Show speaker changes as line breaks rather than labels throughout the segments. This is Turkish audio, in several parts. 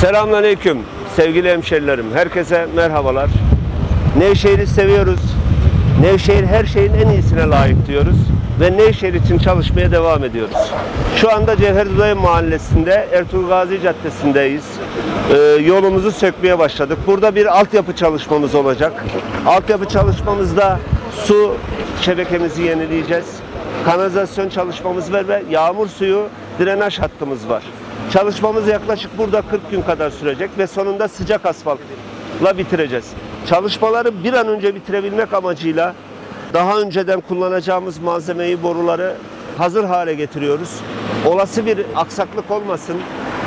Selamünaleyküm sevgili hemşerilerim. Herkese merhabalar. Nevşehir'i seviyoruz. Nevşehir her şeyin en iyisine layık diyoruz. Ve Nevşehir için çalışmaya devam ediyoruz. Şu anda Cevher Mahallesi'nde Ertuğrul Gazi Caddesi'ndeyiz. Ee, yolumuzu sökmeye başladık. Burada bir altyapı çalışmamız olacak. Altyapı çalışmamızda su şebekemizi yenileyeceğiz. Kanalizasyon çalışmamız var ve yağmur suyu drenaj hattımız var. Çalışmamız yaklaşık burada 40 gün kadar sürecek ve sonunda sıcak asfaltla bitireceğiz. Çalışmaları bir an önce bitirebilmek amacıyla daha önceden kullanacağımız malzemeyi, boruları hazır hale getiriyoruz. Olası bir aksaklık olmasın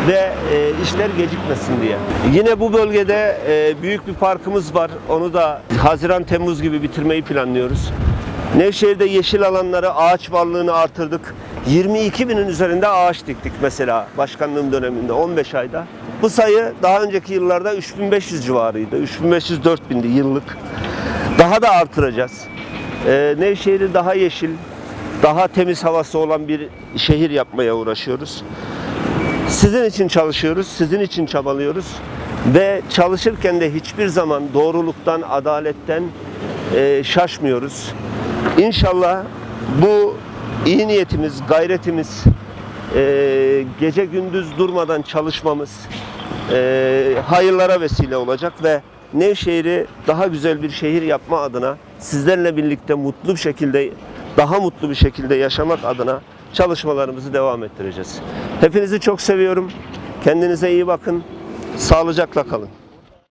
ve e, işler gecikmesin diye. Yine bu bölgede e, büyük bir parkımız var. Onu da Haziran-Temmuz gibi bitirmeyi planlıyoruz. Nevşehir'de yeşil alanları, ağaç varlığını artırdık. 22 binin üzerinde ağaç diktik mesela başkanlığım döneminde 15 ayda. Bu sayı daha önceki yıllarda 3500 civarıydı. 3500-4000'di yıllık. Daha da artıracağız. Ee, Nevşehir'i daha yeşil, daha temiz havası olan bir şehir yapmaya uğraşıyoruz. Sizin için çalışıyoruz, sizin için çabalıyoruz ve çalışırken de hiçbir zaman doğruluktan, adaletten e, şaşmıyoruz. İnşallah bu iyi niyetimiz, gayretimiz, e, gece gündüz durmadan çalışmamız e, hayırlara vesile olacak ve Nevşehir'i daha güzel bir şehir yapma adına sizlerle birlikte mutlu bir şekilde, daha mutlu bir şekilde yaşamak adına çalışmalarımızı devam ettireceğiz. Hepinizi çok seviyorum. Kendinize iyi bakın. Sağlıcakla kalın.